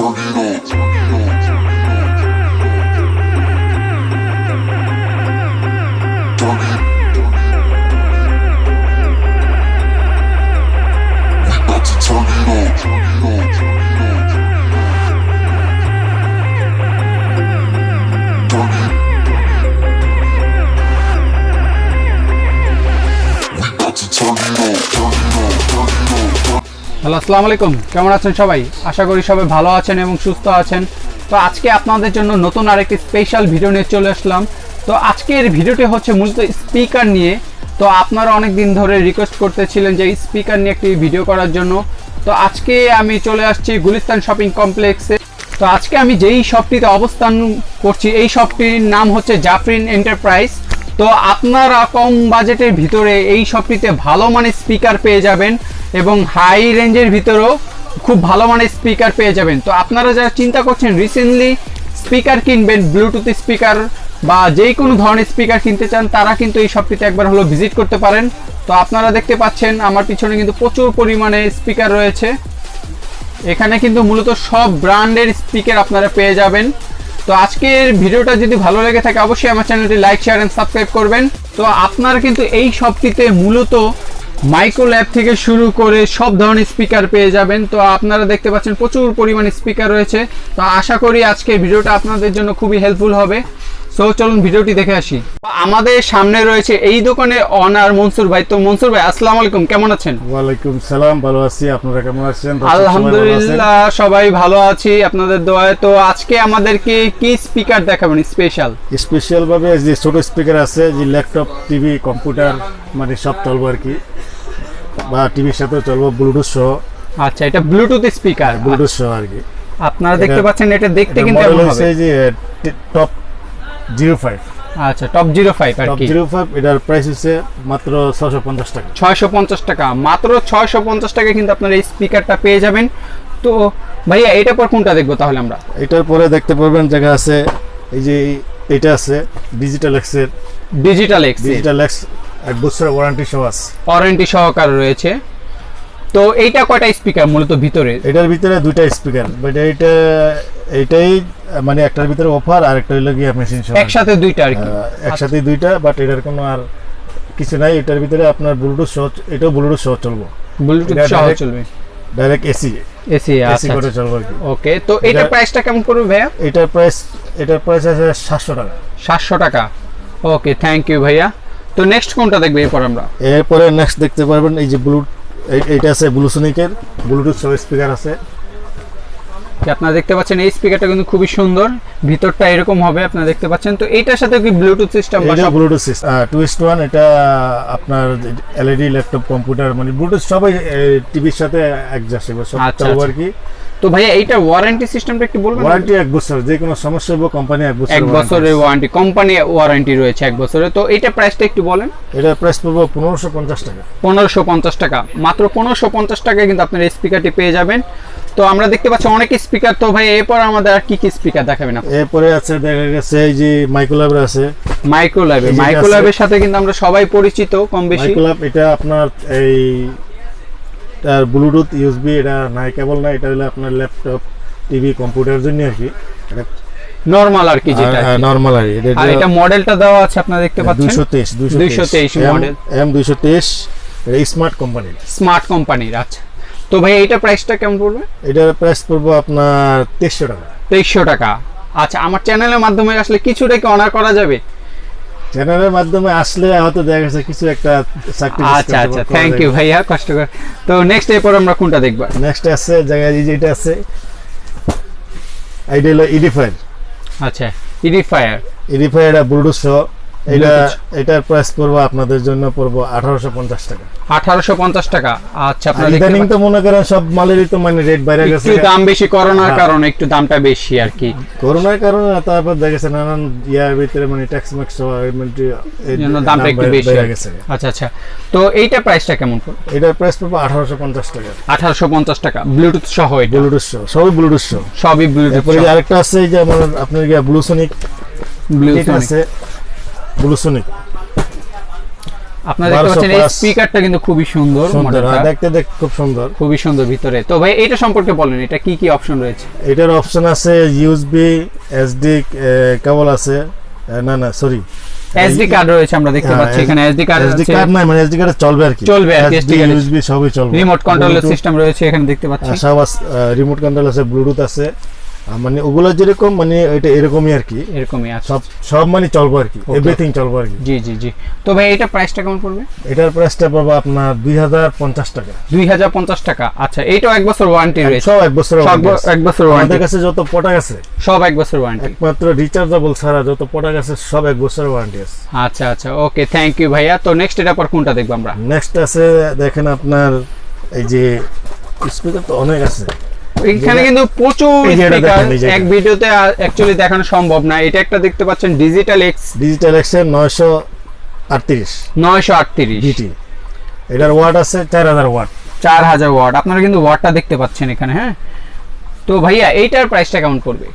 さぎだ আসসালামু আলাইকুম। কেমন আছেন সবাই? আশা করি সবাই ভালো আছেন এবং সুস্থ আছেন। তো আজকে আপনাদের জন্য নতুন আরেকটি স্পেশাল ভিডিও নিয়ে চলে আসলাম। তো আজকের ভিডিওটি হচ্ছে মূলত স্পিকার নিয়ে। তো আপনারা অনেক দিন ধরে রিকোয়েস্ট করতেছিলেন যে স্পিকার নিয়ে একটি ভিডিও করার জন্য। তো আজকে আমি চলে আসছি গুলিস্তান শপিং কমপ্লেক্সে তো আজকে আমি যেই শপটিতে অবস্থান করছি, এই শপটির নাম হচ্ছে জাফরিন এন্টারপ্রাইজ তো আপনারা কম বাজেটের ভিতরে এই শপটিতে ভালো মানের স্পিকার পেয়ে যাবেন এবং হাই রেঞ্জের ভিতরেও খুব ভালো মানের স্পিকার পেয়ে যাবেন। তো আপনারা যারা চিন্তা করছেন রিসেন্টলি স্পিকার কিনবেন ব্লুটুথ স্পিকার বা যেই কোনো ধরনের স্পিকার কিনতে চান, তারা কিন্তু এই শপটিতে একবার হলো ভিজিট করতে পারেন। তো আপনারা দেখতে পাচ্ছেন আমার পিছনে কিন্তু প্রচুর পরিমাণে স্পিকার রয়েছে। এখানে কিন্তু মূলত সব ব্র্যান্ডের স্পিকার আপনারা পেয়ে যাবেন। তো আজকের ভিডিওটা যদি ভালো লেগে থাকে, অবশ্যই আমার চ্যানেলটি লাইক শেয়ার অ্যান্ড সাবস্ক্রাইব করবেন। তো আপনারা কিন্তু এই সবটিতে মূলত মাইক্রো ল্যাব থেকে শুরু করে সব ধরনের স্পিকার পেয়ে যাবেন। তো আপনারা দেখতে পাচ্ছেন প্রচুর পরিমাণে স্পিকার রয়েছে। তো আশা করি আজকের ভিডিওটা আপনাদের জন্য খুবই হেল্পফুল হবে। সো চলুন ভিডিওটি দেখে আসি। আমাদের সামনে রয়েছে এই দোকানে অনার মনসুর ভাই। তো মনসুর ভাই আসসালামু আলাইকুম কেমন আছেন? ওয়ালাইকুম সালাম ভালো আছি। আপনারা কেমন আছেন? ভালো? আলহামদুলিল্লাহ সবাই ভালো আছি আপনাদের দোয়ায়। তো আজকে আমাদেরকে কি স্পিকার দেখাবেন স্পেশাল? স্পেশাল ভাবে যে ছোট স্পিকার আছে যে ল্যাপটপ টিভি কম্পিউটার মানে সব চলবো আর কি। বা টিভির সাথে চলবো ব্লুটুথ সহ। আচ্ছা এটা ব্লুটুথ স্পিকার। ব্লুটুথ সহ আর কি। আপনারা দেখতে পাচ্ছেন এটা দেখতে কিন্তু এমন হচ্ছে যে টপ জিরো ফাইভ। আচ্ছা টপ জিরো ফাইভ আর কি? জিরো ফাইভ এটার প্রাইস হচ্ছে মাত্র ছশো পঞ্চাশ টাকা। ছয়শো পঞ্চাশ টাকা। মাত্র ছয়শো পঞ্চাশ টাকা কিন্তু আপনারা এই স্পিকারটা পেয়ে যাবেন। তো ভাইয়া এটা পর কোনটা দেখব তাহলে আমরা? এটার পরে দেখতে পারবেন জায়গা আছে এই যে এটা আছে ডিজিটাল এক্সের ডিজিটাল এক্স ডিজিটাল এক্স এক বছরের ওয়ারেন্টি সহ আছে। ওয়ারেন্টি সহকার রয়েছে। তো এইটা কয়টা স্পিকার মূলত ভিতরে? এটার ভিতরে দুইটা স্পিকার বাট এইটা এইটাই মানে একটার ভিতরে অফার আর একটা হলো গিয়ে মেশিন সহ একসাথে দুইটা আর কি? একসাথে দুইটা বাট এটার কোনো আর কিছু নাই। এটার ভিতরে আপনার ব্লুটুথ সহ এটাও ব্লুটুথ সহ চলবো। ব্লুটুথ সহ চলবে? ডাইরেক্ট এসি এসি এসি আচ্ছা করে চলবো আর কি। ওকে তো এটা- প্রাইসটা কেমন পড়বে ভাইয়া? এটার প্রাইস এটার প্রাইস আছে সাতশো টাকা। সাতশো টাকা। ওকে থ্যাংক ইউ ভাইয়া। তো নেক্সট কোনটা দেখবে এরপর আমরা? এরপরে নেক্সট দেখতে পারবেন এই যে ব্লু এইটা আছে ব্লুসোনিকের ব্লুটুথ সহ স্পিকার আছে। আপনারা দেখতে পাচ্ছেন এই স্পিকারটা কিন্তু খুবই সুন্দর। ভিতরটা এরকম হবে আপনারা দেখতে পাচ্ছেন। তো এইটার সাথে কি ব্লুটুথ সিস্টেম আছে এটা সিস্টেম ব্লুটুথ টুইস্ট ওয়ান এটা আপনার এলইডি ল্যাপটপ কম্পিউটার মানে ব্লুটুথ সবাই টিভির সাথে অ্যাডজাস্টেবল সব আচ্ছা, চলবো আর আচ্ছা। কি। তো ভাইয়া এইটা ওয়ারেন্টি সিস্টেমটা একটু বলবেন? ওয়ারেন্টি এক বছর যে কোনো সমস্যা হবে কোম্পানি এক বছর এক বছরের ওয়ারেন্টি কোম্পানি ওয়ারেন্টি রয়েছে এক বছরের তো এইটা প্রাইসটা একটু বলেন। এটা প্রাইস পড়ব পনেরোশো পঞ্চাশ টাকা। পনেরোশো পঞ্চাশ টাকা। মাত্র পনেরোশো পঞ্চাশ টাকায় কিন্তু আপনার স্পিকারটি পেয়ে যাবেন। তো আমরা দেখতে পাচ্ছি অনেক স্পিকার তো ভাই এরপর আমাদের আর কি কি স্পিকার দেখাবেন আপনি? এরপরে আছে দেখা গেছে এই যে মাইক্রোল্যাব আছে। যে মাইক্রোল্যাবের সাথে কিন্তু আমরা সবাই পরিচিত কম বেশি। মাইক্রোল্যাব এটা আপনার এই তার ব্লুটুথ ইউএসবি এটা নাই কেবল না এটা হলো আপনার ল্যাপটপ টিভি কম্পিউটারের জন্য আর কি নর্মাল আর কি যেটা নর্মাল আর আর এটা মডেলটা দেওয়া আছে আপনারা দেখতে পাচ্ছেন? দুইশো তেইশ 223 model। এম দুইশো তেইশ স্মার্ট কোম্পানির স্মার্ট কোম্পানির আচ্ছা। তো ভাই এটা প্রাইসটা কেমন পড়বে? এটার প্রাইস পড়ব আপনার তেইশশো টাকা। তেইশশো টাকা। আচ্ছা আমার চ্যানেলের মাধ্যমে আসলে কিছুটা কি অনার করা যাবে? চ্যানেলের মাধ্যমে আসলে হয়তো দেখা গেছে কিছু একটা আচ্ছা আচ্ছা থ্যাংক ইউ ভাইয়া কষ্ট করে। তো নেক্সট এরপর আমরা কোনটা দেখব? নেক্সট আছে জায়গা এই যেটা আছে এইটা হলো ইডিফায়ার আচ্ছা ইডিফায়ার ইডিফায়ার ব্লুটুথ সহ। এটা। এটার প্রাইস পড়ব আপনাদের জন্য পড়ব আঠারোশো পঞ্চাশ টাকা। আঠারোশো পঞ্চাশ টাকা? আচ্ছা আপনারা ইদানিং তো। মনে করেন সব মালেরই তো মানে রেট বাইরে গেছে। একটু দাম বেশি করোনার হ্যাঁ। কারণে একটু দামটা বেশি আর কি। করোনার কারণে তারপর দেখা নানান ইয়ার ভিতরে মানে ট্যাক্স ম্যাক্স জন্য দামটা একটু বেশি গেছে। আচ্ছা আচ্ছা। তো এইটা প্রাইসটা কেমন পড়বে? এটার প্রাইস পড়ব আঠারোশো পঞ্চাশ টাকা। আঠারোশো পঞ্চাশ টাকা। ব্লুটুথ সহ এটা? ব্লুটুথ সহ সবই ব্লুটুথ সহ। সবই ব্লুটুথ এরপরে আরেকটা আছে এই যে আমার আপনার ব্লুসোনিক এটা আছে। ব্লুসোনিক আপনারা দেখতে পাচ্ছেন এই স্পিকারটা কিন্তু খুবই সুন্দর হ্যাঁ, দেখতে দেখতে খুব সুন্দর। খুবই সুন্দর ভিতরে। তো ভাই এটা সম্পর্কে বলেন এটা কি কি অপশন রয়েছে? এটার অপশন আছে ইউএসবি এসডি কেবল আছে না না সরি এসডি কার্ড রয়েছে আমরা দেখতে হ্যাঁ, পাচ্ছি এখানে। এসডি কার্ড এসডি কার্ড নাই মানে এসডি কার্ড চলবে আর কি। চলবে আর কি, SD card এ। ইউএসবি সবই চলবে। রিমোট কন্ট্রোলের সিস্টেম রয়েছে এখানে দেখতে পাচ্ছি। সব রিমোট কন্ট্রোল আছে ব্লুটুথ আছে। মানে ওগুলো যেরকম মানে এটা এরকমই আর কি। এরকমই আছে সব সব মানে চলবে আর কি. এভরিথিং চলবে আর কি। জি জি জি। তো ভাই এটা প্রাইসটা কেমন পড়বে? এটার প্রাইসটা পাবো আপনার দুই হাজার পঞ্চাশ টাকা। দুই হাজার পঞ্চাশ টাকা আচ্ছা। এইটাও এক বছর ওয়ারেন্টি রয়েছে। সব এক বছর এক বছর ওয়ারেন্টি কাছে যত প্রোডাক্ট আছে সব এক বছর ওয়ারেন্টি একমাত্র রিচার্জেবল ছাড়া যত প্রোডাক্ট আছে সব এক বছর ওয়ারেন্টি আছে। আচ্ছা আচ্ছা। ওকে থ্যাংক ইউ ভাইয়া। তো নেক্সট এটা পর কোনটা দেখব আমরা? নেক্সট আছে দেখেন আপনার এই যে স্পিকার তো অনেক আছে। এখানে কিন্তু প্রচুর স্পিকার। এক ভিডিওতে অ্যাকচুয়ালি দেখানো সম্ভব না। এটা একটা দেখতে পাচ্ছেন ডিজিটাল এক্স ডিজিটাল নয়শো আটত্রিশ। নয়শো আটত্রিশ। বিটি এটার ওয়াট আছে চার হাজার ওয়াট। চার হাজার ওয়াট। আপনারা কিন্তু ওয়াটটা দেখতে পাচ্ছেন এখানে হ্যাঁ? তো ভাইয়া এইটার প্রাইসটা কেমন পড়বে?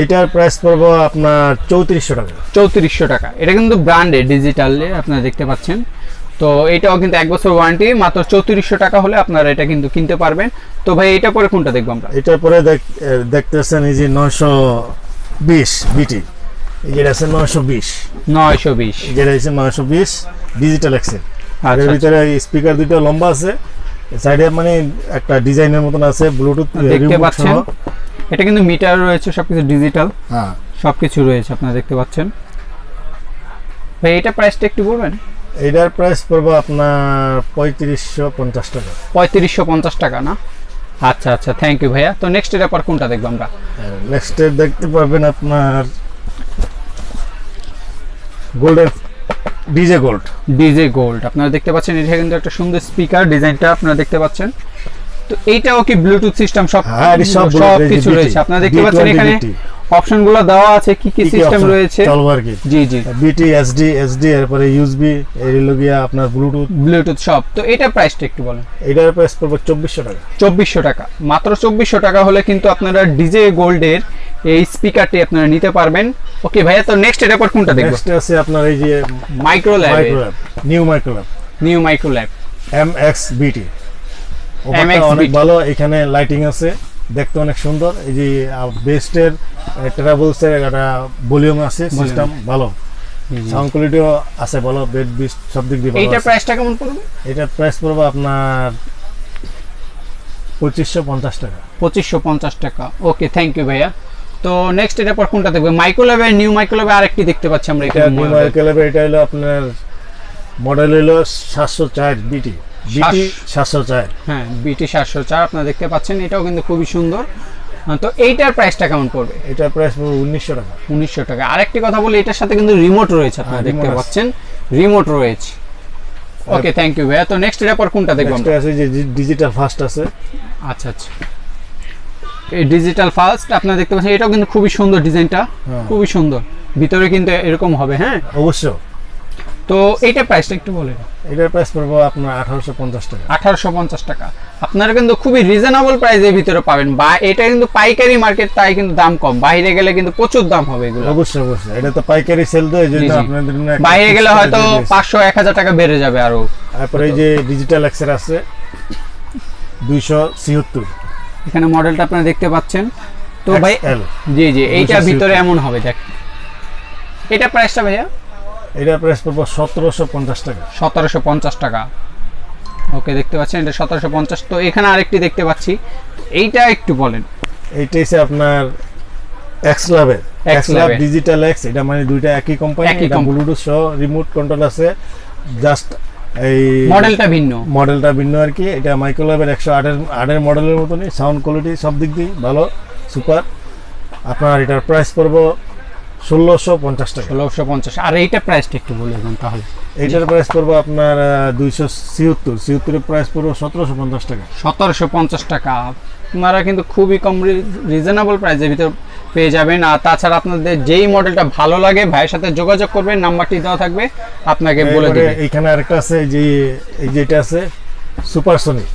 এইটার প্রাইস পড়ব আপনার চৌত্রিশশো টাকা। চৌত্রিশশো টাকা। এটা কিন্তু ব্র্যান্ডেড ডিজিটালে আপনারা দেখতে পাচ্ছেন। তো এটাও কিন্তু এক বছর ওয়ারেন্টি মাত্র চৌত্রিশশো টাকা হলে আপনারা এটা কিন্তু কিনতে পারবেন। তো ভাই এটা পরে কোনটা দেখব আমরা? এটা পরে দেখ- দেখতেছেন এই যে নয়শো বিশ বিটি। যেটা আছে নয়শো বিশ। নয়শো বিশ। যেটা আছে নয়শো বিশ ডিজিটাল এক্সেল এর আচ্ছা। ভিতরে স্পিকার দুটো লম্বা আছে। সাইডে মানে একটা ডিজাইনের মতন আছে ব্লুটুথ দেখতে পাচ্ছেন? এটা কিন্তু মিটার রয়েছে সবকিছু ডিজিটাল হ্যাঁ। সবকিছু রয়েছে আপনারা দেখতে পাচ্ছেন। ভাই এটা প্রাইসটা একটু বলবেন? এটার প্রাইস পড়ব আপনার পঁয়ত্রিশশো পঞ্চাশ টাকা। পঁয়ত্রিশশো পঞ্চাশ টাকা না? আচ্ছা আচ্ছা থ্যাংক ইউ ভাইয়া। তো নেক্সট এটা পর কোনটা দেখব আমরা? নেক্সট দেখতে পাবেন আপনার golden DJ gold DJ gold আপনারা দেখতে পাচ্ছেন এটা কিন্তু একটা সুন্দর স্পিকার ডিজাইনটা আপনারা দেখতে পাচ্ছেন। তো এইটাও কি ব্লুটুথ সিস্টেম সব হ্যাঁ, সব কিছু রয়েছে? আপনারা দেখতে পাচ্ছেন এখানে অপশনগুলো দেওয়া আছে কি কি সিস্টেম রয়েছে? চলবো আর কি? জি জি। বিটি এসডি এসডি এরপরে ইউএসবি এগুলো গিয়া আপনার ব্লুটুথ ব্লুটুথ সব। তো এটা প্রাইসটা একটু বলেন। এটার প্রাইস পড়ব চব্বিশশো টাকা। চব্বিশশো টাকা। মাত্র চব্বিশশো টাকা হলে কিন্তু আপনারা ডিজে গোল্ডের এই স্পিকারটি আপনারা নিতে পারবেন। ওকে ভাইয়া তো নেক্সট এটা পর কোনটা দেখব? নেক্সট আছে আপনার এই যে micro lab new microlab new micro lab M X BT MX অনেক ভালো এখানে লাইটিং আছে। দেখতে অনেক সুন্দর। এই যে বেস্টের ট্রাভেলস এর একটা ভলিউম আছে সিস্টেম ভালো। সাউন্ড কোয়ালিটিও আছে ভালো বেড বিস্ট সব দিক দিয়ে ভালো এইটার প্রাইসটা কেমন পড়বে? এটার প্রাইস পড়বে আপনার পঁচিশশো পঞ্চাশ টাকা। পঁচিশশো পঞ্চাশ টাকা। ওকে থ্যাংক ইউ ভাইয়া। তো নেক্সট এটা পর কোনটা দেখবে? মাইক্রোল্যাবের নিউ মাইক্রোল্যাবে আরেকটি দেখতে পাচ্ছি আমরা এটা নিউ। মাইক্রোল্যাব এটা হলো আপনার মডেল হলো সাতশো চার বিটি বিটি সাতশো চার হ্যাঁ বিটি সাতশো চার আপনারা দেখতে পাচ্ছেন এটাও কিন্তু খুবই সুন্দর। তো এইটার প্রাইসটা কেমন পড়বে? এটার প্রাইস পড়বে উনিশশো টাকা। উনিশশো টাকা। আরেকটি কথা বলি এটার সাথে কিন্তু রিমোট রয়েছে আপনারা হ্যাঁ, দেখতে পাচ্ছেন। রিমোট রয়েছে। ওকে থ্যাংক ইউ ভাইয়া। তো নেক্সট এটার পর কোনটা দেখব নেক্সট? আছে যে ডিজিটাল ফাস্ট আছে। আচ্ছা আচ্ছা। এই ডিজিটাল ফাস্ট আপনারা দেখতে পাচ্ছেন এটাও কিন্তু খুবই সুন্দর ডিজাইনটা। হ্যাঁ। খুবই সুন্দর। ভিতরে কিন্তু এরকম হবে হ্যাঁ? অবশ্য তো এটা প্রাইসটা একটু বলেন। এটার প্রাইস পড়বে আপনার আঠারোশো পঞ্চাশ টাকা। আঠারোশো পঞ্চাশ টাকা। আপনারা কিন্তু খুবই রিজনেবল প্রাইসের ভিতরে পাবেন বা এটা কিন্তু পাইকারি মার্কেট তাই কিন্তু দাম কম। বাইরে গেলে কিন্তু প্রচুর দাম হবে এগুলো। অবশ্যই অবশ্যই। এটা তো পাইকারি সেল তো এই জন্য আপনাদের বাইরে গেলে হয়তো। পাঁচশো এক হাজার টাকা বেড়ে যাবে আরও। তারপরে এই যে ডিজিটাল এক্সের আছে দুইশো ছিয়াত্তর। এখানে মডেলটা আপনারা দেখতে পাচ্ছেন। তো ভাই জি জি 276 ভিতরে এমন হবে দেখ। এটা প্রাইসটা ভাইয়া? এটার প্রাইস পড়বে সতেরোশো পঞ্চাশ টাকা। সতেরোশো পঞ্চাশ টাকা। ওকে দেখতে পাচ্ছেন এটা সতেরোশো পঞ্চাশ। তো এখানে আরেকটি দেখতে পাচ্ছি। এইটা একটু বলেন। এইটা হচ্ছে আপনার এক্স ল্যাবের এক্স ল্যাব ডিজিটাল এক্স এটা মানে দুইটা একই কোম্পানি একই এটা ব্লুটুথ সহ রিমোট কন্ট্রোল আছে। জাস্ট এই মডেলটা ভিন্ন। মডেলটা ভিন্ন আর কি। এটা মাইক্রোল্যাবের একশো আটের আটের মডেলের মতনই। সাউন্ড কোয়ালিটি সব দিক দিয়ে ভালো সুপার আপনার এটার প্রাইস পড়ব ষোলোশো পঞ্চাশ টাকা। ষোলোশো পঞ্চাশ। আর এইটা প্রাইসটা একটু বলে দেন তাহলে। এইটার প্রাইস পড়ব আপনার দুইশো ছিয়াত্তর। ছিয়াত্তরের প্রাইস পড়ব সতেরোশো পঞ্চাশ টাকা। সতেরোশো পঞ্চাশ টাকা। আপনারা কিন্তু খুবই কম রিজনেবল প্রাইসের ভিতর পেয়ে যাবেন। আর তাছাড়া আপনাদের যেই মডেলটা ভালো লাগে ভাইয়ের সাথে যোগাযোগ করবেন নাম্বারটি দেওয়া থাকবে আপনাকে বলে দেবে। এইখানে আরেকটা আছে যে এই যেটা আছে সুপার সোনিক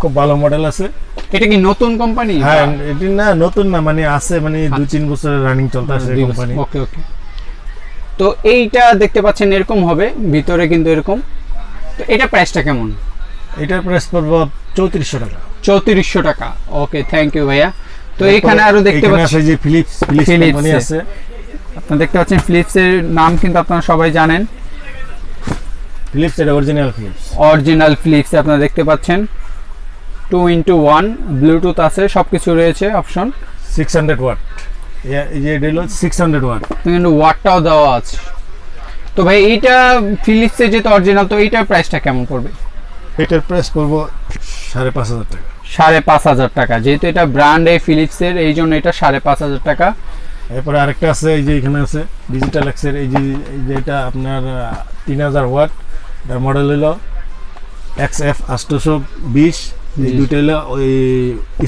খুব ভালো মডেল আছে। এটা কি নতুন কোম্পানি? হ্যাঁ এটি না নতুন না মানে আছে মানে দুই তিন বছরের রানিং চলতে আছে কোম্পানি। ওকে ওকে তো এইটা দেখতে পাচ্ছেন এরকম হবে ভিতরে কিন্তু এরকম। তো এটা প্রাইসটা কেমন? এটার প্রাইস পড়ব চৌত্রিশশো টাকা। চৌত্রিশশো টাকা। ওকে থ্যাংক ইউ ভাইয়া। তো এখানে আরও দেখতে পাচ্ছেন যে ফিলিপস ফিলিপস কোম্পানি আছে। আপনারা দেখতে পাচ্ছেন ফিলিপসের নাম কিন্তু আপনারা সবাই জানেন। ফিলিপস এটা অরিজিনাল ফিলিপস অরিজিনাল ফিলিপস আপনারা দেখতে পাচ্ছেন। টু ইন্টু ওয়ান ব্লুটুথ আছে সব কিছু রয়েছে অপশন সিক্স হান্ড্রেড ওয়াট এটা হলো সিক্স হান্ড্রেড ওয়াট কিন্তু ওয়াটটাও দেওয়া আছে। তো ভাই এইটা ফিলিপসের যেহেতু অরিজিনাল তো এইটার প্রাইসটা কেমন পড়বে? এটার প্রাইস পড়ব সাড়ে পাঁচ হাজার টাকা। সাড়ে পাঁচ হাজার টাকা। যেহেতু এটা ব্র্যান্ড এই ফিলিপসের এই জন্য এটা সাড়ে পাঁচ হাজার টাকা। এরপরে আরেকটা আছে এই যে এখানে আছে ডিজিটাল এক্সের এই যে এই যে এটা আপনার তিন হাজার ওয়াট এটার মডেল হলো এক্স এফ আটশোশো বিশ দুইটা হলো ওই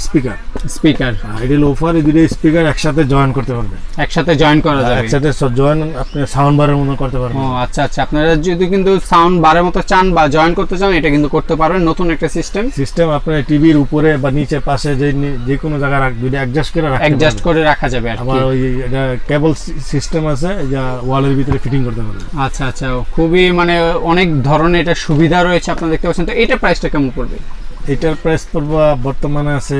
স্পিকার স্পিকার এটা হলো অফার এই দুটো স্পিকার একসাথে জয়েন করতে পারবেন একসাথে জয়েন করা যাবে। একসাথে জয়েন আপনি সাউন্ড বারের মতো করতে ও আচ্ছা আচ্ছা। আপনারা যদি কিন্তু সাউন্ড বারের মতো চান বা জয়েন করতে চান এটা কিন্তু করতে পারবেন। নতুন একটা সিস্টেম সিস্টেম আপনার টিভির উপরে বা নিচে পাশে যে কোনো জায়গায় রাখ অ্যাডজাস্ট করে রাখতে অ্যাডজাস্ট করে রাখা যাবে আবার ওই এটা কেবল সিস্টেম আছে যা ওয়ালের ভিতরে ফিটিং করতে পারবেন। আচ্ছা আচ্ছা। খুবই মানে অনেক ধরনের এটা সুবিধা রয়েছে আপনারা দেখতে পাচ্ছেন। তো এটা প্রাইসটা কেমন পড়বে? এটার প্রাইস পড়ব বর্তমানে আছে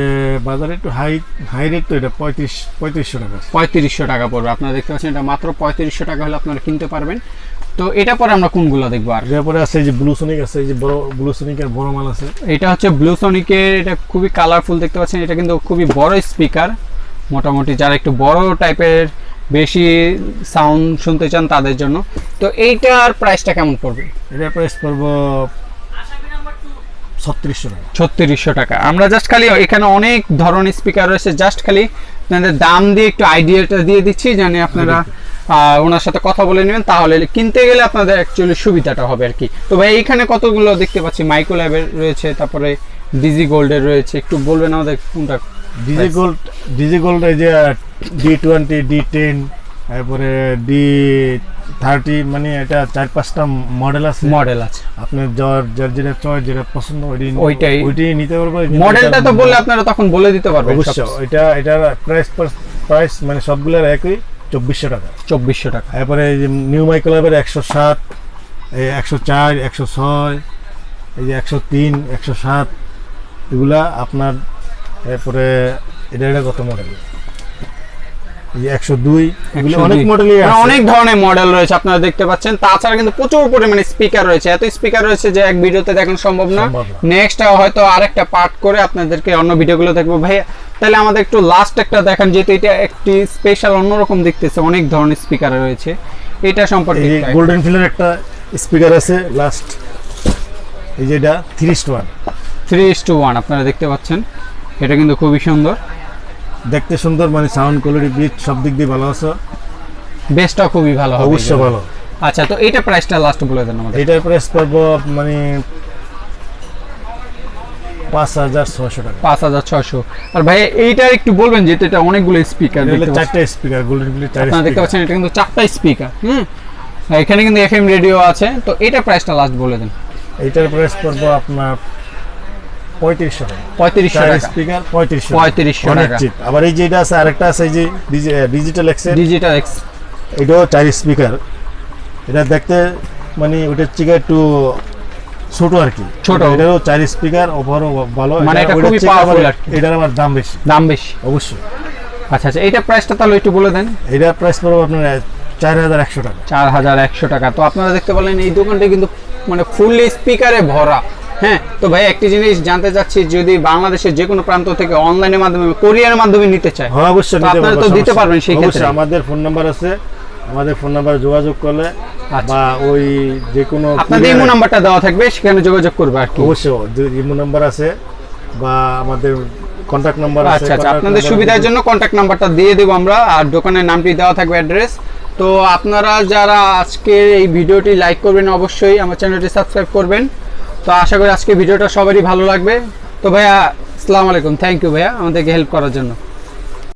বাজারে একটু হাই হাই রেট তো এটা পঁয়ত্রিশ পঁয়ত্রিশশো টাকা। পঁয়ত্রিশশো টাকা পড়বে। আপনারা দেখতে পাচ্ছেন এটা মাত্র পঁয়ত্রিশশো টাকা হলে আপনারা কিনতে পারবেন। তো এটা পরে আমরা কোনগুলো দেখব আর? এরপরে আছে এই যে ব্লু সোনিক আছে এই যে বড় ব্লু সোনিকের বড় মাল আছে। এটা হচ্ছে ব্লু সনিকের এটা খুবই কালারফুল দেখতে পাচ্ছেন। এটা কিন্তু খুবই বড় স্পিকার মোটামুটি যারা একটু বড় টাইপের বেশি সাউন্ড শুনতে চান তাদের জন্য। তো এইটার প্রাইসটা কেমন পড়বে? এটার প্রাইস পড়ব ছত্রিশশো টাকা। ছত্রিশশো টাকা। আমরা জাস্ট খালি এখানে অনেক ধরনের স্পিকার রয়েছে জাস্ট খালি আপনাদের দাম দিয়ে একটু আইডিয়াটা দিয়ে দিচ্ছি জানি আপনারা ওনার সাথে কথা বলে নেবেন তাহলে কিনতে গেলে আপনাদের অ্যাকচুয়ালি সুবিধাটা হবে আর কি। তো ভাই এইখানে কতগুলো দেখতে পাচ্ছি? মাইক্রো ল্যাবের রয়েছে তারপরে ডিজি গোল্ডের রয়েছে একটু বলবেন আমাদের কোনটা ডিজি গোল্ড ডিজি গোল্ড এই যে ডি টোয়েন্টি ডি টেন তারপরে ডি থার্টি মানে এটা চার পাঁচটা মডেল আছে। মডেল আছে। আপনার যার যার যেটা চয়েস যেটা পছন্দ ওইটাই ওইটাই। নিতে পারব। মডেলটা তো বললে আপনারা তখন বলে দিতে পারবেন অবশ্য এটা এটার প্রাইস প্রাইস মানে সবগুলোর একই চব্বিশশো টাকা। চব্বিশশো টাকা। তারপরে এই যে নিউ মাইক্রোলাভের একশো সাত এই একশো চার একশো ছয় এই যে একশো তিন একশো সাত এগুলা আপনার এরপরে এটা এটা কত মডেল এই যে একশো দুই এগুলো 102 অনেক মডেলই আছে। অনেক ধরনের মডেল রয়েছে আপনারা দেখতে পাচ্ছেন। তাছাড়া কিন্তু প্রচুর পরিমাণে স্পিকার রয়েছে। এত স্পিকার রয়েছে যে এক ভিডিওতে দেখানো সম্ভব না। নেক্সট হয়তো আরেকটা পার্ট করে আপনাদেরকে অন্য ভিডিওগুলো দেখব। ভাই তাহলে আমাদের একটু লাস্ট একটা দেখান যেহেতু এটা একটি স্পেশাল অন্যরকম দেখতেছে অনেক ধরনের স্পিকার রয়েছে। এটা সম্পর্কে গোল্ডেন ফিলের একটা স্পিকার আছে লাস্ট এই যে এটা three store three two one আপনারা দেখতে পাচ্ছেন। এটা কিন্তু খুবই সুন্দর। দেখতে সুন্দর মানে সাউন্ড কোয়ালিটি বিট সব দিক দিয়ে ভালো আছে? বেসটাও খুবই ভালো হবে অবশ্যই ভালো। আচ্ছা তো এইটা প্রাইসটা লাস্ট বলে দেন আমাদের। এটার প্রাইস পড়ব মানে পাঁচ হাজার ছশো টাকা। পাঁচ হাজার ছয়শো। আর ভাই এইটা একটু বলবেন যেহেতু এটা অনেকগুলো স্পিকার এটা চারটে স্পিকার গোল্ডেন চার আপনারা দেখতে পাচ্ছেন এটা কিন্তু চারটা স্পিকার হুম? এখানে কিন্তু এফএম রেডিও আছে তো এটা প্রাইসটা লাস্ট বলে দেন। এইটার প্রাইস পড়ব আপনার পঁয়ত্রিশশো টাকা। পঁয়ত্রিশশো টাকা। স্পিকার পঁয়ত্রিশশো পঁয়ত্রিশশো অনেক টাকা। চিপ আবার এই যে আছে আরেকটা আছে যে ডিজিটাল এক্সেল ডিজিটাল এক্স এটাও চার স্পিকার এটা দেখতে মানে ওটার থেকে একটু ছোট আর কি। ছোট। এটাও চার স্পিকার ওভারও ভালো। মানে এটা খুবই থেকে আর কি। এটার দাম বেশি। দাম বেশি। অবশ্যই। আচ্ছা আচ্ছা এইটা প্রাইসটা তাহলে একটু বলে দেন। এটার প্রাইস পড়বে আপনার চার হাজার একশো টাকা। চার হাজার একশো টাকা। তো আপনারা দেখতে পারলেন এই দোকানটা কিন্তু মানে ফুললি স্পিকারে ভরা। হ্যাঁ তো ভাই একটি জিনিস জানতে চাচ্ছি যদি বাংলাদেশের যে কোনো প্রান্ত থেকে অনলাইনের মাধ্যমে কোরিয়ার মাধ্যমে নিতে চায় হ্যাঁ অবশ্যই আপনারা তো দিতে পারবেন। সেই ক্ষেত্রে। আমাদের ফোন নাম্বার আছে আমাদের ফোন নাম্বার যোগাযোগ করলে আচ্ছা। বা ওই যে কোনো আপনাদের ইমো নাম্বারটা দেওয়া থাকবে সেখানে যোগাযোগ করবে আর কি অবশ্যই ইমো নাম্বার আছে বা আমাদের কন্ট্যাক্ট নাম্বার আছে আচ্ছা আচ্ছা আপনাদের সুবিধার জন্য কন্ট্যাক্ট নাম্বারটা দিয়ে দেবো আমরা আর দোকানের নামটি দেওয়া থাকবে অ্যাড্রেস তো আপনারা যারা আজকে এই ভিডিওটি লাইক করবেন অবশ্যই আমার চ্যানেলটি সাবস্ক্রাইব করবেন তো আশা করি আজকে ভিডিওটা সবারই ভালো লাগবে। তো ভাইয়া, আসসালামু আলাইকুম। থ্যাংক ইউ ভাইয়া আমাদেরকে হেল্প করার জন্য।